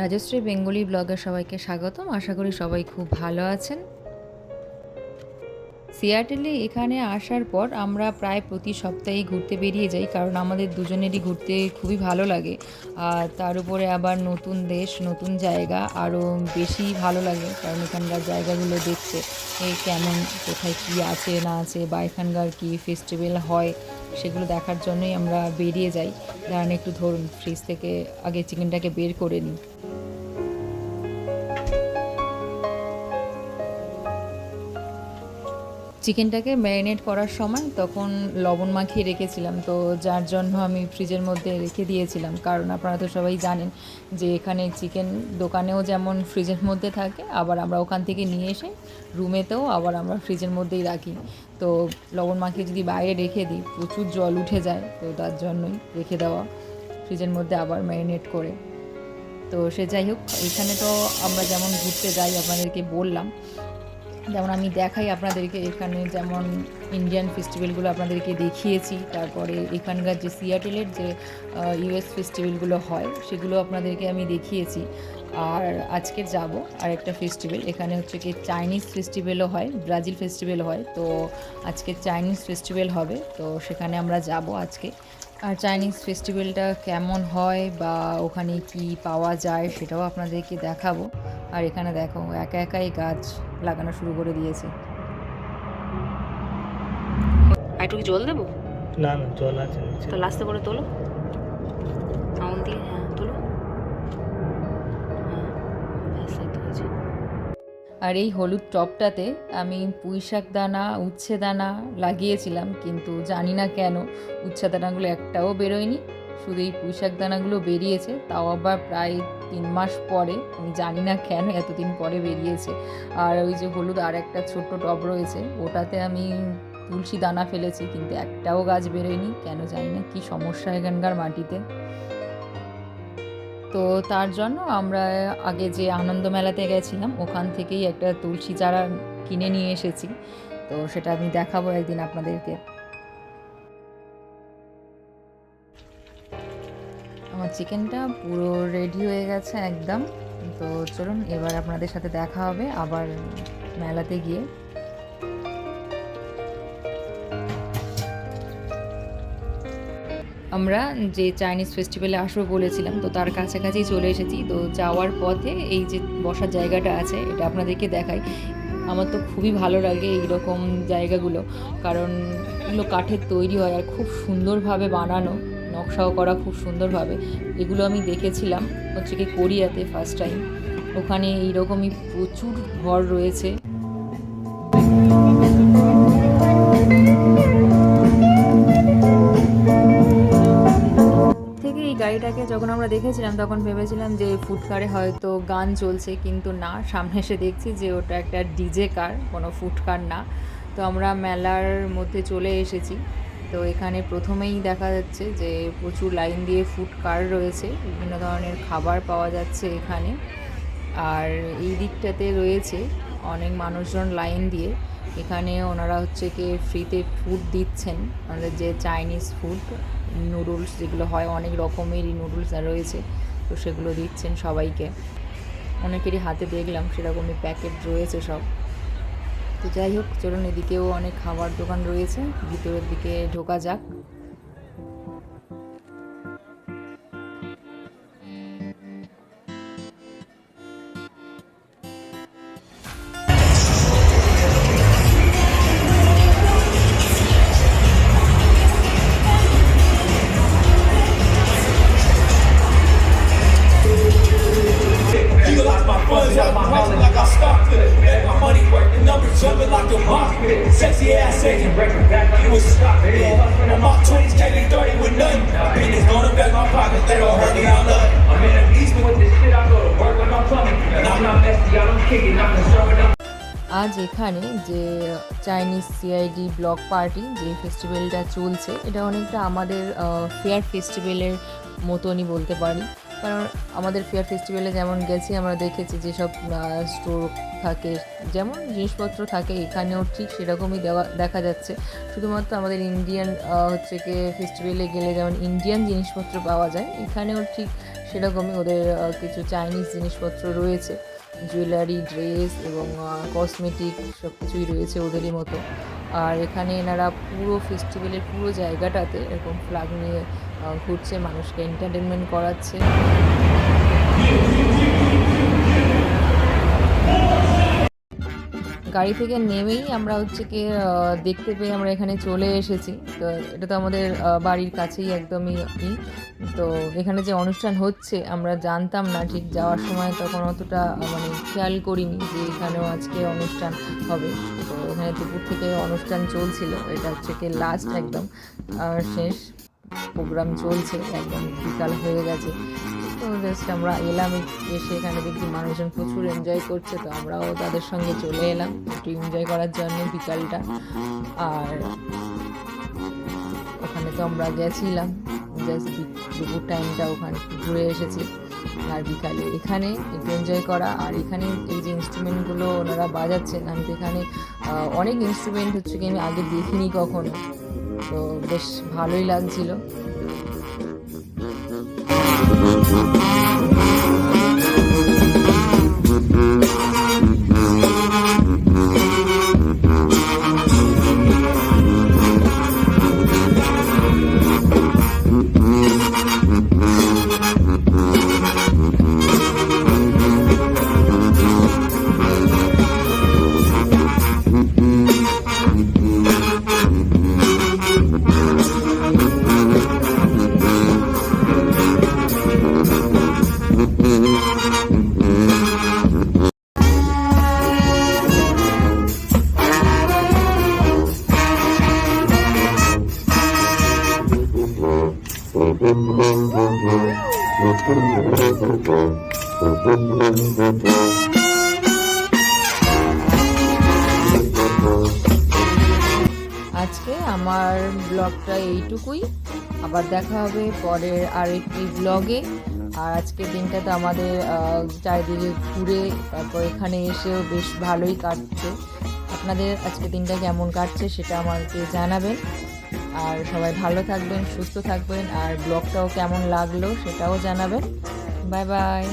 Rajshri Bengali ব্লগে সবাইকে স্বাগতম। আশা করি সবাই খুব ভালো আছেন। সিয়াটেলে এখানে আসার পর আমরা প্রায় প্রতি সপ্তাহেই ঘুরতে বেরিয়ে যাই, কারণ আমাদের দুজনেরই ঘুরতে খুবই ভালো লাগে। আর তার উপরে আবার নতুন দেশ, নতুন জায়গা আরও বেশি ভালো লাগে, কারণ এখানকার জায়গাগুলো দেখতে এই কেমন, কোথায় কী আছে, না আছে, বা এখানকার কী ফেস্টিভ্যাল হয় সেগুলো দেখার জন্যই আমরা বেরিয়ে যাই। দাঁড়ান একটু ধরুন ফ্রিজ থেকে আগে চিকেনটাকে বের করে নিই। চিকেনটাকে ম্যারিনেট করার সময় তখন লবণ মাখিয়ে রেখেছিলাম। তো যার জন্য আমি ফ্রিজের মধ্যে রেখে দিয়েছিলাম। কারণ আপনারা তো সবাই জানেন যে এখানে চিকেন দোকানেও যেমন ফ্রিজের মধ্যে থাকে, আবার আমরা ওখান থেকে নিয়ে এসে রুমেতেও আবার আমরা ফ্রিজের মধ্যেই রাখি। তো লবণ মাখিয়ে যদি বাইরে রেখে দিই, প্রচুর জল উঠে যায়। তো তার জন্যই রেখে দেওয়া ফ্রিজের মধ্যে আবার ম্যারিনেট করে। তো সে যাই হোক, এখানে তো আমরা যেমন ঘুরতে যাই, আপনাদেরকে বললাম যেমন আমি দেখাই আপনাদেরকে, এখানে যেমন ইন্ডিয়ান ফেস্টিভ্যালগুলো আপনাদেরকে দেখিয়েছি, তারপরে এখানকার যে সিয়াটেলের যে ইউএস ফেস্টিভ্যালগুলো হয়, সেগুলো আপনাদেরকে আমি দেখিয়েছি। আর আজকে যাব আর একটা ফেস্টিভ্যাল এখানে হচ্ছে কি চাইনিজ ফেস্টিভ্যালও হয় ব্রাজিল ফেস্টিভ্যাল হয়, তো আজকে চাইনিজ ফেস্টিভ্যাল হবে, তো সেখানে আমরা যাব আজকে। আর চাইনিজ ফেস্টিভ্যালটা কেমন হয় বা ওখানে কি পাওয়া যায়, সেটাও আপনাদেরকে দেখাবো। আর এখানে দেখো একা একাই গাছ লাগানো শুরু করে দিয়েছে। আর একটু কি জল দেবো? না না জল আছে তো লাস্টে করে তোলো। আঙুল দিয়ে হ্যাঁ তোলো। হ্যাঁ আর এই হলুদ টপটাতে আমি পুঁই শাক দানা উচ্ছে দানা লাগিয়েছিলাম কিন্তু জানি না কেন উচ্ছে দানাগুলো একটাও বেরোয়নি। শুধু এই পুঁই শাক দানাগুলো বেরিয়েছে, তাও আবার প্রায় তিন মাস পরে, আমি জানি না কেন এতদিন পরে বেরিয়েছে। আর ওই যে হলুদ আর একটা ছোট্ট টব রয়েছে, ওটাতে আমি তুলসী দানা ফেলেছি, কিন্তু একটাও গাছ বেরোয়নি, কেন জানি না কী সমস্যা এখানকার মাটিতে। তো তার জন্য আমরা আগে যে আনন্দ মেলাতে গেছিলাম, ওখান থেকেই একটা তুলসী চারা কিনে নিয়ে এসেছি। তো সেটা আমি দেখাবো একদিন আপনাদেরকে। আমার চিকেনটা পুরো রেডি হয়ে গেছে একদম। তো চলুন, এবার আপনাদের সাথে দেখা হবে আবার মেলাতে গিয়ে। আমরা যে চাইনিজ ফেস্টিভ্যালে আসব বলেছিলাম, তো তার কাছাকাছি চলে এসেছি। তো যাওয়ার পথে এই যে বসার জায়গাটা আছে, এটা আপনাদেরকে দেখাই। আমার তো খুবই ভালো লাগে এই রকম জায়গাগুলো, কারণ এগুলো কাঠের তৈরি হয় আর খুব সুন্দরভাবে বানানো। নকশাও করা খুব সুন্দরভাবে। এগুলো আমি দেখেছিলাম হচ্ছে কি কোরিয়াতে ফার্স্ট টাইম ওখানে এইরকমই প্রচুর ঘর রয়েছে। গাড়িটাকে যখন আমরা দেখেছিলাম, তখন ভেবেছিলাম যে ফুটকারে হয়তো গান চলছে, কিন্তু না। সামনে এসে দেখছি যে ওটা একটা ডিজে কার কোনো ফুটকার না। তো আমরা মেলার মধ্যে চলে এসেছি। তো এখানে প্রথমেই দেখা যাচ্ছে যে প্রচুর লাইন দিয়ে ফুড কার রয়েছে, বিভিন্ন ধরনের খাবার পাওয়া যাচ্ছে এখানে। আর এই দিকটাতে রয়েছে অনেক মানুষজন লাইন দিয়ে। এখানে ওনারা হচ্ছে কি ফ্রিতে ফুড দিচ্ছেন, আমাদের যে চাইনিজ ফুড নুডলস যেগুলো হয়, অনেক রকমেরই নুডলস রয়েছে। তো সেগুলো দিচ্ছেন সবাইকে। অনেকেরই হাতে দেখলাম সেরকমই প্যাকেট রয়েছে সব। তো যাই হোক চলুন এদিকেও অনেক খাবার দোকান রয়েছে। ভিতরের দিকে ঢোকা যাক। Sexy ass agent, it was stop it. On my 20s, can't be 30 with nothing. Business gonna back my pocket, they don't hurt me, I'm nothing. I'm in the east with this shit, I go to work with my plumbing. And I'm not messy, I don't kick it, I'm conservative. আজ এখানে যে Chinese CID block party যে ফেস্টিভ্যালটা চলছে এটা অনেকটা আমাদের fair ফেস্টিভ্যালের মতনই বলতে পারি কারণ আমাদের ফেয়ার ফেস্টিভ্যালে যেমন গেছি, আমরা দেখেছি যেসব স্টোর থাকে, যেমন জিনিসপত্র থাকে, এখানেও ঠিক সেরকমই দেওয়া, দেখা যাচ্ছে। শুধুমাত্র আমাদের ইন্ডিয়ান হচ্ছে কি ফেস্টিভ্যালে গেলে যেমন ইন্ডিয়ান জিনিসপত্র পাওয়া যায়, এখানেও ঠিক সেরকমই ওদের কিছু চাইনিজ জিনিসপত্র রয়েছে। জুয়েলারি ড্রেস এবং কসমেটিক সব কিছুই রয়েছে ওদেরই মতো। আর এখানে এনারা পুরো ফেস্টিভ্যালের পুরো জায়গাটাতে এরকম ফ্ল্যাগ নিয়ে ঘুরছে, মানুষকে এন্টারটেনমেন্ট করাচ্ছে। গাড়ি থেকে নেমেই আমরা হচ্ছে কি দেখতে পেয়ে আমরা এখানে চলে এসেছি। তো এটা তো আমাদের বাড়ির কাছেই একদমই। তো এখানে যে অনুষ্ঠান হচ্ছে, আমরা জানতাম না ঠিক যাওয়ার সময় তখন অতটা মানে খেয়াল করিনি যে এখানেও আজকে অনুষ্ঠান হবে। এখানে দুপুর থেকে অনুষ্ঠান চলছিল। এটা হচ্ছে কি লাস্ট একদম শেষ প্রোগ্রাম চলছে, একদম বিকাল হয়ে গেছে। তো জাস্ট আমরা এলাম, এসে এখানে দেখি মানুষজন প্রচুর এনজয় করছে, তো আমরাও তাদের সঙ্গে চলে এলাম, একটু এনজয় করার জন্য বিকালটা। আর ওখানে তো আমরা গেছিলাম জাস্ট দুপুর টাইমটা ওখানে ঘুরে এসেছি। আর বিকালে এখানে একটু এনজয় করা, আর এখানে এই যে ইনস্ট্রুমেন্টগুলো ওনারা বাজাচ্ছেন, আমি তো এখানে অনেক ইনস্ট্রুমেন্ট হচ্ছে কি আমি আগে দেখিনি কখনো। তো বেশ ভালোই লাগছিল। আজকে আমার ব্লগটা এইটুকুই। আবার দেখা হবে পরের আরেকটি ব্লগে। আর আজকের দিনটা তো আমাদের চারিদিকে ঘুরে তারপর এখানে এসেও বেশ ভালোই কাটছে। আপনাদের আজকে দিনটা কেমন কাটছে সেটা আমাকে জানাবেন। আর সবাই ভালো থাকবেন সুস্থ থাকবেন আর ব্লগটাও কেমন লাগল সেটাও জানাবেন। Bye bye.